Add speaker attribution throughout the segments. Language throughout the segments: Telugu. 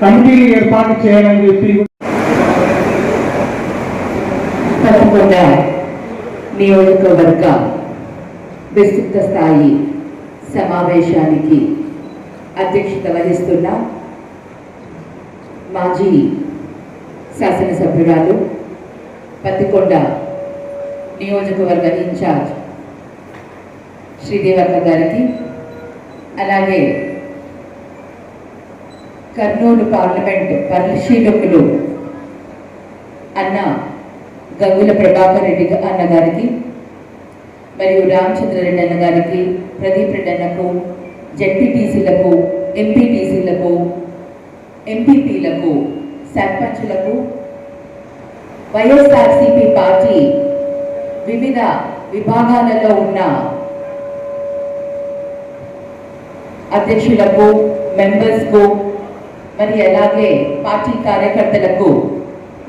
Speaker 1: కమిటీని ఏర్పాటు చేయాలని చెప్పి
Speaker 2: తప్పకుండా నియోజకవర్గ విస్తృత స్థాయి సమావేశానికి అధ్యక్షత వహిస్తున్న మాజీ శాసనసభ్యురాలు పత్తికొండ నియోజకవర్గ ఇన్ఛార్జ్ శ్రీదేవక్క గారికి అలాగే కర్నూలు పార్లమెంట్ పరిశీలకులు అన్న గంగుల ప్రభాకర్ రెడ్డి అన్నగారికి అన్న గారికి మరియు రామచంద్రారెడ్డి అన్న గారికి ప్రదీప్ రెడ్డి అన్నకు జడ్పీటీసీలకు ఎంపీటీసీలకు ఎంపీపీలకు సర్పంచులకు వైఎస్ఆర్సీపీ పార్టీ వివిధ విభాగాలలో ఉన్న అధ్యక్షులకు మెంబర్స్కు మరి అలాగే పార్టీ కార్యకర్తలకు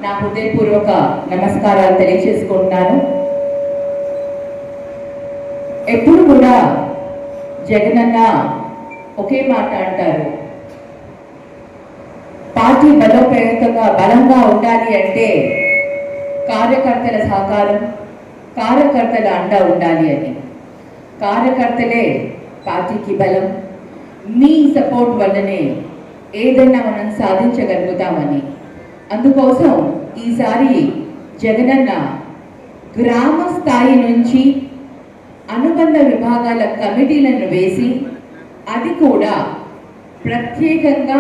Speaker 2: నా హృదయపూర్వక నమస్కారాలు తెలియజేసుకుంటున్నాను. ఎప్పుడు కూడా జగనన్న ఒకే మాట అంటారు. పార్టీ బలోపేతంగా బలంగా ఉండాలి అంటే కార్యకర్తల సహకారం కార్యకర్తల అండ ఉండాలి అని. కార్యకర్తలే పార్టీకి బలం. మీ సపోర్ట్ వల్లనే ఏదైనా మనం సాధించగలుగుతామని. అందుకోసం ఈసారి జగనన్న గ్రామ స్థాయి నుంచి అనుబంధ విభాగాల కమిటీలను వేసి అది కూడా ప్రత్యేకంగా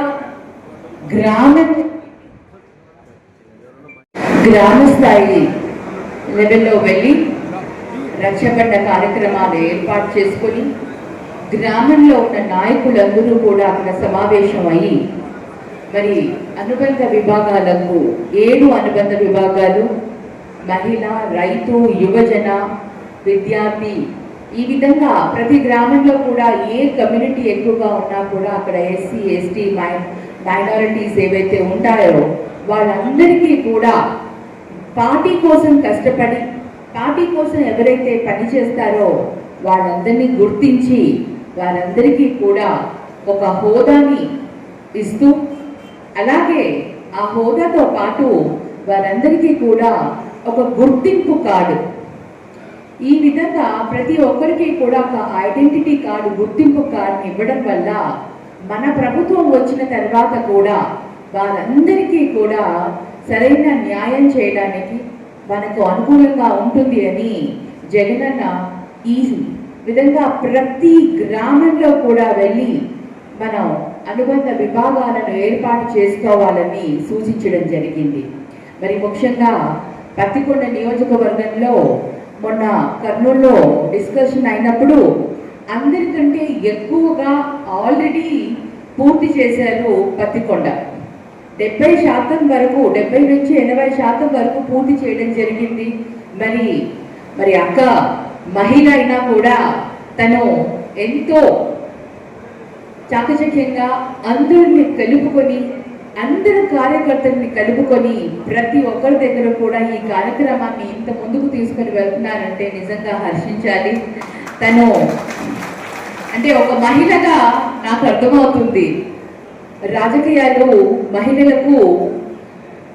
Speaker 2: గ్రామ గ్రామ స్థాయి లెవెల్లో వెళ్ళి రక్షబండ కార్యక్రమాలు ఏర్పాటు చేసుకొని గ్రామంలో ఉన్న నాయకులందరూ కూడా అక్కడ సమావేశం అయ్యి మరి అనుబంధ విభాగాలకు ఏడు అనుబంధ విభాగాలు మహిళ రైతు యువజన విద్యార్థి ఈ విధంగా ప్రతి గ్రామంలో కూడా ఏ కమ్యూనిటీ ఎక్కువగా ఉన్నా కూడా అక్కడ ఎస్సీ ఎస్టీ మై మైనారిటీస్ ఏవైతే ఉంటాయో వాళ్ళందరికీ కూడా పార్టీ కోసం కష్టపడి పార్టీ కోసం ఎవరైతే పని చేస్తారో వాళ్ళందరినీ గుర్తించి వారందరికీ కూడా ఒక హోదాని ఇస్తూ అలాగే ఆ హోదాతో పాటు వారందరికీ కూడా ఒక గుర్తింపు కార్డు. ఈ విధంగా ప్రతి ఒక్కరికి కూడా ఒక ఐడెంటిటీ కార్డు గుర్తింపు కార్డుని ఇవ్వడం వల్ల మన ప్రభుత్వం వచ్చిన తర్వాత కూడా వారందరికీ కూడా సరైన న్యాయం చేయడానికి మనకు అనుకూలంగా ఉంటుంది అని జగనన్న ఈ విధంగా ప్రతి గ్రామంలో కూడా వెళ్ళి మనం అనుబంధ విభాగాలను ఏర్పాటు చేసుకోవాలని సూచించడం జరిగింది. మరి ముఖ్యంగా పత్తికొండ నియోజకవర్గంలో మొన్న కర్నూలులో డిస్కషన్ అయినప్పుడు అందరికంటే ఎక్కువగా ఆల్రెడీ పూర్తి చేశారు పత్తికొండ. డెబ్బై శాతం వరకు డెబ్బై నుంచి ఎనభై శాతం వరకు పూర్తి చేయడం జరిగింది. మరి మరి అక్క మహిళ అయినా కూడా తను ఎంతో చాకచక్యంగా అందరిని కలుపుకొని అందరు కార్యకర్తల్ని కలుపుకొని ప్రతి ఒక్కరి దగ్గర కూడా ఈ కార్యక్రమాన్ని ఇంత ముందుకు తీసుకొని వెళ్తున్నారంటే నిజంగా హర్షించాలి. తను అంటే ఒక మహిళగా నాకు అర్థమవుతుంది. రాజకీయాలు మహిళలకు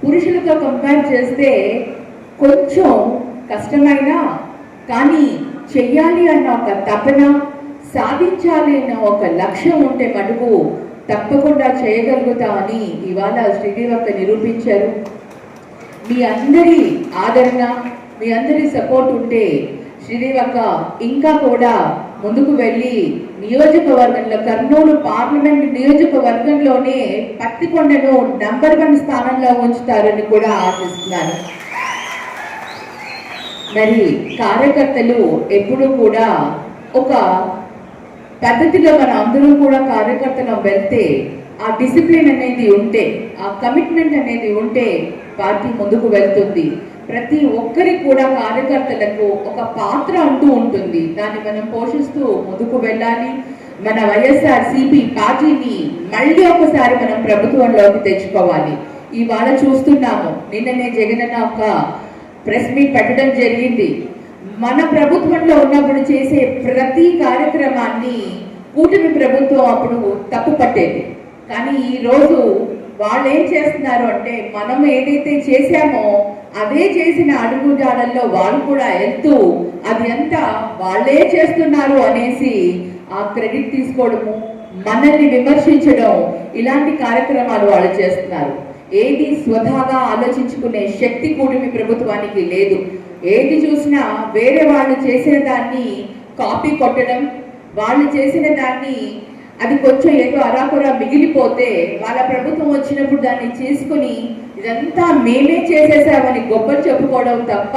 Speaker 2: పురుషులతో కంపేర్ చేస్తే కొంచెం కష్టమైన కానీ చెయ్యాలి అన్న ఒక తపన సాధించాలి అన్న ఒక లక్ష్యం ఉంటే మటుకు తప్పకుండా చేయగలుగుతామని ఇవాళ శ్రీదేవక్క నిరూపించారు. మీ అందరి ఆదరణ మీ అందరి సపోర్ట్ ఉంటే శ్రీదేవక్క ఇంకా కూడా ముందుకు వెళ్ళి నియోజకవర్గంలో కర్నూలు పార్లమెంట్ నియోజకవర్గంలోనే పత్తికొండను నంబర్ వన్ స్థానంలో ఉంచుతారని కూడా ఆశిస్తున్నాను. మరి కార్యకర్తలు ఎప్పుడూ కూడా ఒక పద్ధతిలో మన అందరం కూడా కార్యకర్తలు వెళ్తే ఆ డిసిప్లిన్ అనేది ఉంటే ఆ కమిట్మెంట్ అనేది ఉంటే పార్టీ ముందుకు వెళ్తుంది. ప్రతి ఒక్కరి కూడా కార్యకర్తలకు ఒక పాత్ర అంటూ ఉంటుంది. దాన్ని మనం పోషిస్తూ ముందుకు వెళ్ళాలి. మన వైఎస్ఆర్ సిపి పార్టీని మళ్ళీ ఒకసారి మనం ప్రభుత్వంలోకి తెచ్చుకోవాలి. ఇవాళ చూస్తున్నాము నిన్ననే జగనన్న ఒక ప్రెస్ మీట్ పెట్టడం జరిగింది. మన ప్రభుత్వంలో ఉన్నప్పుడు చేసే ప్రతి కార్యక్రమాన్ని కూటమి ప్రభుత్వం అప్పుడు తప్పు పట్టేది. కానీ ఈ రోజు వాళ్ళు ఏం చేస్తున్నారు అంటే మనం ఏదైతే చేశామో అదే చేసిన అడుగుజాడల్లో వాళ్ళు కూడా వెళ్తూ అది అంతా వాళ్ళే చేస్తున్నారు అనేసి ఆ క్రెడిట్ తీసుకోవడము మనల్ని విమర్శించడం ఇలాంటి కార్యక్రమాలు వాళ్ళు చేస్తున్నారు. ఏది స్వతహాగా ఆలోచించుకునే శక్తి కూడిమి ప్రభుత్వానికి లేదు. ఏది చూసినా వేరే వాళ్ళు చేసిన దాన్ని కాపీ కొట్టడం వాళ్ళు చేసిన దాన్ని అది కొంచెం ఏదో అరాకురా మిగిలిపోతే వాళ్ళ ప్రభుత్వం వచ్చినప్పుడు దాన్ని చేసుకుని ఇదంతా మేమే చేసేసామని గొప్పలు చెప్పుకోవడం తప్ప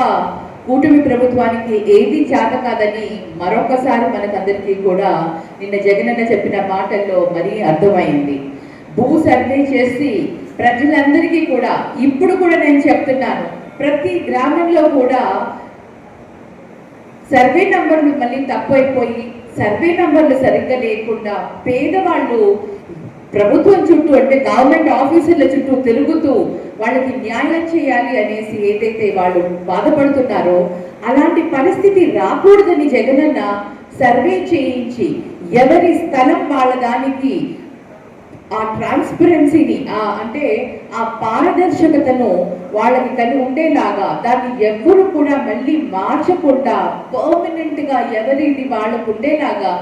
Speaker 2: కూటమి ప్రభుత్వానికి ఏది చేత కాదని మరొకసారి మనకందరికీ కూడా నిన్న జగనన్న చెప్పిన మాటల్లో మరీ అర్థమైంది. భూ సర్వే చేసి ప్రజలందరికీ కూడా ఇప్పుడు కూడా నేను చెప్తున్నాను ప్రతి గ్రామంలో కూడా సర్వే నంబర్లు మళ్ళీ తప్పైపోయి సర్వే నంబర్లు సరిగ్గా లేకుండా పేదవాళ్ళు ప్రభుత్వం చుట్టూ అంటే గవర్నమెంట్ ఆఫీసుల చుట్టూ తిరుగుతూ వాళ్ళకి న్యాయం చేయాలి అనేసి ఏదైతే వాళ్ళు బాధపడుతున్నారో అలాంటి పరిస్థితి రాకూడదని జగనన్న సర్వే చేయించి ఎవరి స్థలం వాళ్ళ దానికి ఆ ట్రాన్స్పరెన్సీని అంటే ఆ పారదర్శకతను వాళ్ళకి కలిగి ఉండేలాగా దాన్ని ఎవ్వరు కూడా మళ్ళీ మార్చకుండా పర్మనెంట్గా ఎవరిది వాళ్ళకు ఉండేలాగా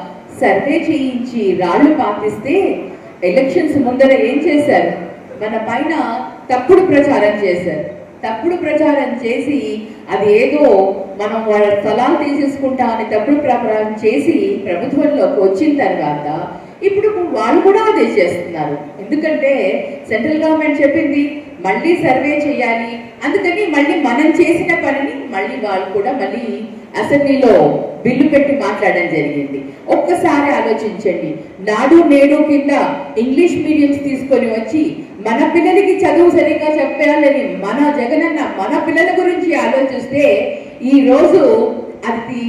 Speaker 2: సర్వే చేయించి రాళ్ళు పాటిస్తే ఎలక్షన్స్ ముందర ఏం చేశారు? మన పైన తప్పుడు ప్రచారం చేశారు. తప్పుడు ప్రచారం చేసి అది ఏదో మనం వాళ్ళ స్థలాలు తీసేసుకుంటా అని తప్పుడు ప్రచారం చేసి ప్రభుత్వంలోకి వచ్చిన తర్వాత ఇప్పుడు వాళ్ళు కూడా అదే చేస్తున్నారు. ఎందుకంటే సెంట్రల్ గవర్నమెంట్ చెప్పింది మళ్ళీ సర్వే చేయాలి. అందుకని మళ్ళీ మనం చేసిన పనిని మళ్ళీ వాళ్ళు కూడా మళ్ళీ అసెంబ్లీలో బిల్లు పెట్టి మాట్లాడడం జరిగింది. ఒక్కసారి ఆలోచించండి. నాడు నేడు కింద ఇంగ్లీష్ మీడియంస్ తీసుకొని వచ్చి మన పిల్లలకి చదువు సరిగ్గా చెప్పాలని మన జగనన్న మన పిల్లల గురించి ఆలోచిస్తే ఈ రోజు అది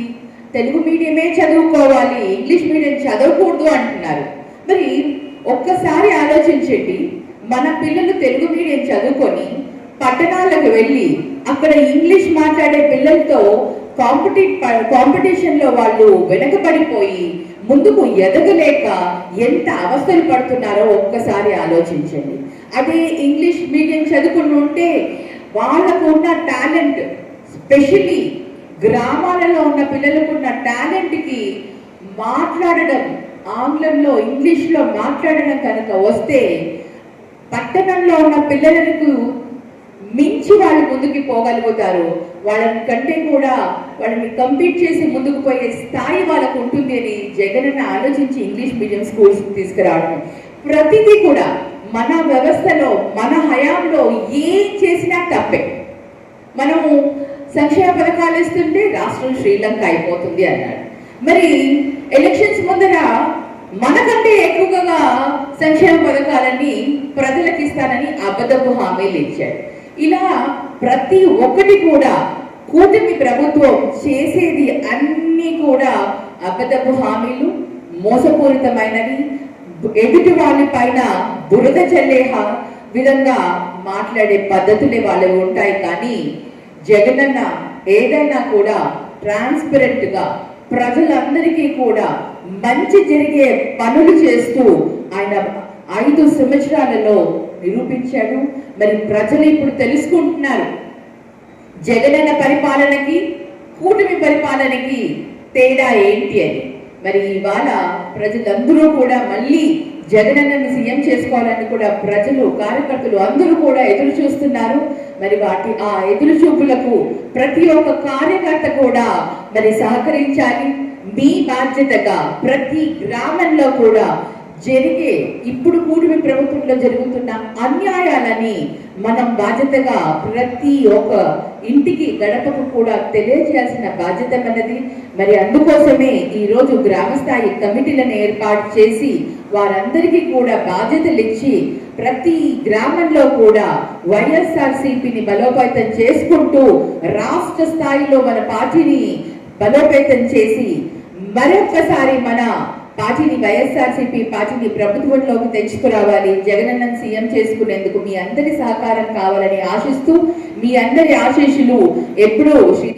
Speaker 2: తెలుగు మీడియమే చదువుకోవాలి ఇంగ్లీష్ మీడియం చదవకూడదు అంటున్నారు. మరి ఒక్కసారి ఆలోచించండి మన పిల్లలు తెలుగు మీడియం చదువుకొని పట్టణాలకు వెళ్ళి అక్కడ ఇంగ్లీష్ మాట్లాడే పిల్లలతో కాంపిటీ కాంపిటీషన్లో వాళ్ళు వెనకబడిపోయి ముందుకు ఎదగలేక ఎంత అవస్థలు పడుతున్నారో ఒక్కసారి ఆలోచించండి. అదే ఇంగ్లీష్ మీడియం చదువుకుని ఉంటే వాళ్ళకు ఉన్న టాలెంట్ స్పెషలీ గ్రామాలలో ఉన్న పిల్లలకు ఉన్న టాలెంట్కి మాట్లాడడం ఆంగ్లంలో ఇంగ్లీష్లో మాట్లాడడం కనుక వస్తే పట్టణంలో ఉన్న పిల్లలకు మించి వాళ్ళు ముందుకు పోగలుగుతారు. వాళ్ళని కంటే కూడా వాళ్ళని కంపీట్ చేసి ముందుకు పోయే స్థాయి వాళ్ళకు ఉంటుంది అని జగనన్న ఆలోచించి ఇంగ్లీష్ మీడియం స్కూల్స్ తీసుకురావడం. ప్రతిదీ కూడా మన వ్యవస్థలో మన హయాంలో ఏం చేసినా తప్పే. మనము సంక్షేమ పథకాలు ఇస్తుంటే రాష్ట్రం శ్రీలంక అయిపోతుంది అన్నాడు. మరి ఎలక్షన్స్ ముందర మనకంటే ఎక్కువగా సంక్షేమ పథకాలని ప్రజలకు ఇస్తానని అబద్ధపు హామీలు ఇచ్చాడు. ఇలా ప్రతి ఒక్కటి కూడా కూటమి ప్రభుత్వం చేసేది అన్నీ కూడా అబద్ధపు హామీలు మోసపూరితమైనవి ఎదుటి వాళ్ళ పైన బురద చల్లే విధంగా మాట్లాడే పద్ధతులే వాళ్ళు ఉంటాయి కానీ జగనన్న ఏదైనా కూడా ట్రాన్స్పరెంట్గా ప్రజలందరికీ కూడా మంచి జరిగే పనులు చేస్తూ ఆయన ఐదు సంవత్సరాలలో నిరూపించాడు. మరి ప్రజలు ఇప్పుడు తెలుసుకుంటున్నారు. జగనన్న పరిపాలనకి కూటమి పరిపాలనకి తేడా ఏంటి అని. మరి ఇవాళ ప్రజలందరూ కూడా మళ్ళీ జగనన్నని సీఎం చేసుకోవాలని కూడా ప్రజలు కార్యకర్తలు అందరూ కూడా ఎదురు చూస్తున్నారు. మరి వాటి ఆ ఎదురు చూపులకు ప్రతి ఒక్క కార్యకర్త కూడా మరి సహకరించాలి. మీ బాధ్యతగా ప్రతి గ్రామంలో కూడా జరిగే ఇప్పుడు కూడిమి ప్రభుత్వంలో జరుగుతున్న అన్యాయాలని మనం బాధ్యతగా ప్రతి ఒక్క ఇంటికి గడపకు కూడా తెలియజేయాల్సిన బాధ్యత మనది. మరి అందుకోసమే ఈరోజు గ్రామస్థాయి కమిటీలను ఏర్పాటు చేసి వారందరికీ కూడా బాధ్యతలు ఇచ్చి ప్రతి గ్రామంలో కూడా వైఎస్ఆర్సీపీని బలోపేతం చేసుకుంటూ రాష్ట్ర స్థాయిలో మన పార్టీని బలోపేతం చేసి మరొక్కసారి మన పార్టీని వైఎస్ఆర్సీపీ పార్టీని ప్రభుత్వంలోకి తెచ్చుకురావాలి. జగనన్న సీఎం చేసుకునేందుకు మీ అందరి సహకారం కావాలని ఆశిస్తూ మీ అందరి ఆశీస్సులు ఎప్పుడూ